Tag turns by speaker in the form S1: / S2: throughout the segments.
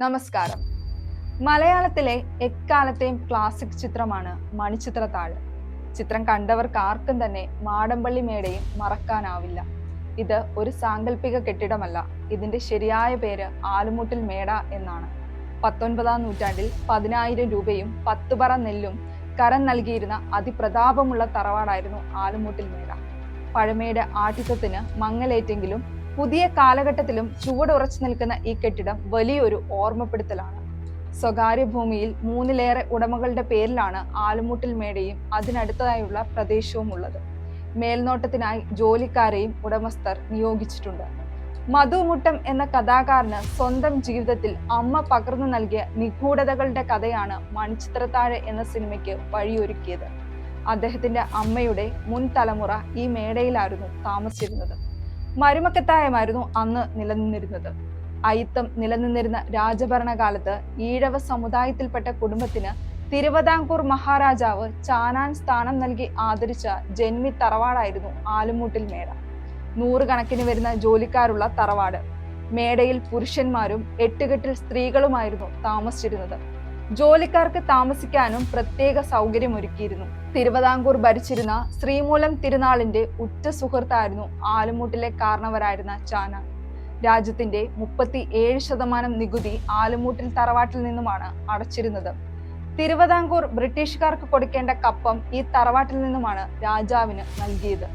S1: നമസ്കാരം. മലയാളത്തിലെ എക്കാലത്തെയും ക്ലാസിക് ചിത്രമാണ് മണിച്ചിത്രത്താഴ് ചിത്രം കണ്ടവർക്ക് ആർക്കും തന്നെ മാടമ്പള്ളി മേടയും മറക്കാനാവില്ല. ഇത് ഒരു സാങ്കല്പിക കെട്ടിടമല്ല. ഇതിന്റെ ശരിയായ പേര് ആലുമൂട്ടിൽ മേട എന്നാണ്. പത്തൊൻപതാം നൂറ്റാണ്ടിൽ പതിനായിരം രൂപയും പത്ത് പറ നെല്ലും കരം നൽകിയിരുന്ന അതിപ്രതാപമുള്ള തറവാടായിരുന്നു ആലുമൂട്ടിൽ മേട. പഴമയുടെ ആഠിത്വത്തിന് മങ്ങലേറ്റെങ്കിലും പുതിയ കാലഘട്ടത്തിലും ചുവടുറച്ചു നിൽക്കുന്ന ഈ കെട്ടിടം വലിയൊരു ഓർമ്മപ്പെടുത്തലാണ്. സ്വകാര്യ ഭൂമിയിൽ മൂന്നിലേറെ ഉടമകളുടെ പേരിലാണ് ആലുമുട്ടിൽ മേടയും അതിനടുത്തതായുള്ള പ്രദേശവും ഉള്ളത്. മേൽനോട്ടത്തിനായി ജോലിക്കാരെയും ഉടമസ്ഥർ നിയോഗിച്ചിട്ടുണ്ട്. മധുമുട്ടം എന്ന കഥാകാരന് സ്വന്തം ജീവിതത്തിൽ അമ്മ പകർന്നു നൽകിയ നിഗൂഢതകളുടെ കഥയാണ് മണിച്ചിത്രത്താഴ് എന്ന സിനിമയ്ക്ക് വഴിയൊരുക്കിയത്. അദ്ദേഹത്തിന്റെ അമ്മയുടെ മുൻ തലമുറ ഈ മേടയിലായിരുന്നു താമസിച്ചിരുന്നത്. മരുമക്കത്തായമായിരുന്നു അന്ന് നിലനിന്നിരുന്നത്. അയിത്തം നിലനിന്നിരുന്ന രാജഭരണകാലത്ത് ഈഴവ സമുദായത്തിൽപ്പെട്ട കുടുംബത്തിന് തിരുവിതാംകൂർ മഹാരാജാവ് ചാനാൻ സ്ഥാനം നൽകി ആദരിച്ച ജന്മി തറവാടായിരുന്നു ആലുമൂട്ടിൽ മേട. നൂറുകണക്കിന് വരുന്ന ജോലിക്കാരുള്ള തറവാട്. മേടയിൽ പുരുഷന്മാരും എട്ടുകെട്ടിൽ സ്ത്രീകളുമായിരുന്നു താമസിച്ചിരുന്നത്. ജോലിക്കാർക്ക് താമസിക്കാനും പ്രത്യേക സൗകര്യമൊരുക്കിയിരുന്നു. തിരുവിതാംകൂർ ഭരിച്ചിരുന്ന ശ്രീമൂലം തിരുനാളിന്റെ ഉറ്റ സുഹൃത്തായിരുന്നു ആലുമൂട്ടിലെ കാരണവരായിരുന്ന ചാന. രാജ്യത്തിന്റെ മുപ്പത്തി ഏഴ് ശതമാനം നികുതി ആലുമൂട്ടിൽ തറവാട്ടിൽ നിന്നുമാണ് അടച്ചിരുന്നത്. തിരുവിതാംകൂർ ബ്രിട്ടീഷുകാർക്ക് കൊടുക്കേണ്ട കപ്പം ഈ തറവാട്ടിൽ നിന്നുമാണ് രാജാവിന് നൽകിയത്.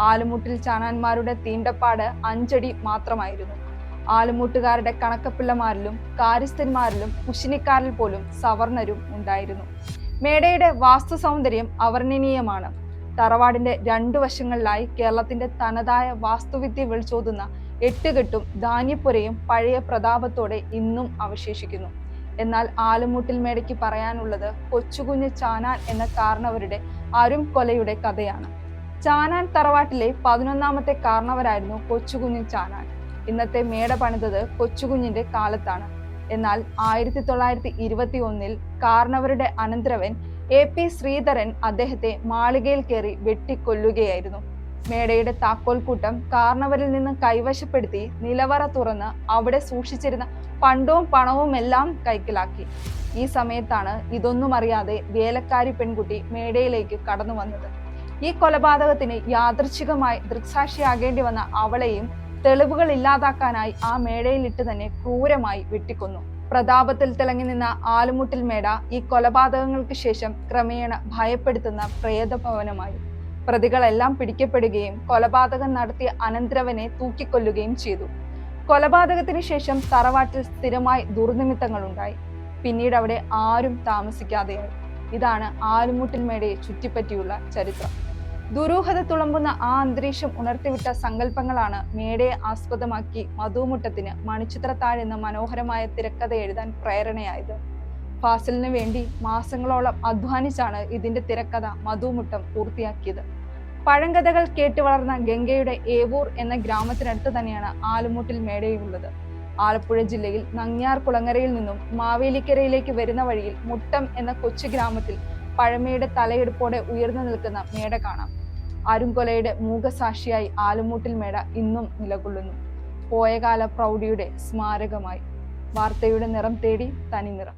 S1: ആലുമൂട്ടിൽ ചാനാന്മാരുടെ തീണ്ടപ്പാട് അഞ്ചടി മാത്രമായിരുന്നു. ആലുമൂട്ടുകാരുടെ കണക്കപ്പിള്ളമാരിലും കാര്യസ്ഥന്മാരിലും കുശിനിക്കാരിൽ പോലും സവർണരും ഉണ്ടായിരുന്നു. മേടയുടെ വാസ്തു സൗന്ദര്യം അവർണനീയമാണ്. തറവാടിന്റെ രണ്ടു വശങ്ങളിലായി കേരളത്തിന്റെ തനതായ വാസ്തുവിദ്യ വിളിച്ചോതുന്ന എട്ടുകെട്ടും ധാന്യപ്പുരയും പഴയ പ്രതാപത്തോടെ ഇന്നും അവശേഷിക്കുന്നു. എന്നാൽ ആലുമൂട്ടിൽ മേടയ്ക്ക് പറയാനുള്ളത് കൊച്ചുകുഞ്ഞ് ചാനാൻ എന്ന കാരണവരുടെ അരും കൊലയുടെ കഥയാണ്. ചാനാൻ തറവാട്ടിലെ പതിനൊന്നാമത്തെ കാരണവരായിരുന്നു കൊച്ചുകുഞ്ഞ് ചാനാൻ. ഇന്നത്തെ മേട പണിതത് കൊച്ചുകുഞ്ഞിന്റെ കാലത്താണ്. എന്നാൽ ആയിരത്തി തൊള്ളായിരത്തി ഇരുപത്തി ഒന്നിൽ കാർണവരുടെ അനന്തരവൻ എ പി ശ്രീധരൻ അദ്ദേഹത്തെ മാളികയിൽ കയറി വെട്ടിക്കൊല്ലുകയായിരുന്നു. മേടയുടെ താക്കോൽക്കൂട്ടം കാർണവരിൽ നിന്ന് കൈവശപ്പെടുത്തി നിലവറ തുറന്ന് അവിടെ സൂക്ഷിച്ചിരുന്ന പണ്ടവും പണവും എല്ലാം കൈക്കലാക്കി. ഈ സമയത്താണ് ഇതൊന്നും അറിയാതെ വേലക്കാരി പെൺകുട്ടി മേടയിലേക്ക് കടന്നു വന്നത്. ഈ കൊലപാതകത്തിന് യാദൃച്ഛികമായി ദൃക്സാക്ഷിയാകേണ്ടി വന്ന അവളെയും തെളിവുകൾ ഇല്ലാതാക്കാനായി ആ മേടയിലിട്ട് തന്നെ ക്രൂരമായി വെട്ടിക്കൊന്നു. പ്രതാപത്തിൽ തിളങ്ങി നിന്ന ആലുമുട്ടിൽ മേട ഈ കൊലപാതകങ്ങൾക്ക് ശേഷം ക്രമേണ ഭയപ്പെടുത്തുന്ന പ്രേതഭവനമായി. പ്രതികളെല്ലാം പിടിക്കപ്പെടുകയും കൊലപാതകം നടത്തിയ അനന്തരവനെ തൂക്കിക്കൊല്ലുകയും ചെയ്തു. കൊലപാതകത്തിന് ശേഷം തറവാട്ടിൽ സ്ഥിരമായി ദുർനിമിത്തങ്ങൾ ഉണ്ടായി പിന്നീട് അവിടെ ആരും താമസിക്കാതെയായി. ഇതാണ് ആലുമുട്ടിൽ മേടയെ ചുറ്റിപ്പറ്റിയുള്ള ചരിത്രം. ദുരൂഹത തുളമ്പുന്ന ആ അന്തരീക്ഷം ഉണർത്തിവിട്ട സങ്കല്പങ്ങളാണ് മേടയെ ആസ്പദമാക്കി മധുമുട്ടത്തിന് മണിച്ചിത്രത്താഴ് എന്ന മനോഹരമായ തിരക്കഥ എഴുതാൻ പ്രേരണയായത്. ഫാസിലിന് വേണ്ടി മാസങ്ങളോളം അധ്വാനിച്ചാണ് ഇതിന്റെ തിരക്കഥ മധുമുട്ടം പൂർത്തിയാക്കിയത്. പഴങ്കഥകൾ കേട്ടു വളർന്ന ഗംഗയുടെ ഏവൂർ എന്ന ഗ്രാമത്തിനടുത്ത് തന്നെയാണ് ആലുമുട്ടിൽ മേടയുള്ളത്. ആലപ്പുഴ ജില്ലയിൽ നങ്ങ്യാർ കുളങ്ങരയിൽ നിന്നും മാവേലിക്കരയിലേക്ക് വരുന്ന വഴിയിൽ മുട്ടം എന്ന കൊച്ചു ഗ്രാമത്തിൽ പഴമയുടെ തലയെടുപ്പോടെ ഉയർന്നു നിൽക്കുന്ന മേട കാണാം. അരുംകൊലയുടെ മൂകസാക്ഷിയായി ആലുമൂട്ടിൽ മേട ഇന്നും നിലകൊള്ളുന്നു. പോയകാല പ്രൗഢിയുടെ സ്മാരകമായി. വാർത്തയുടെ നിറം തേടി തനി നിറം.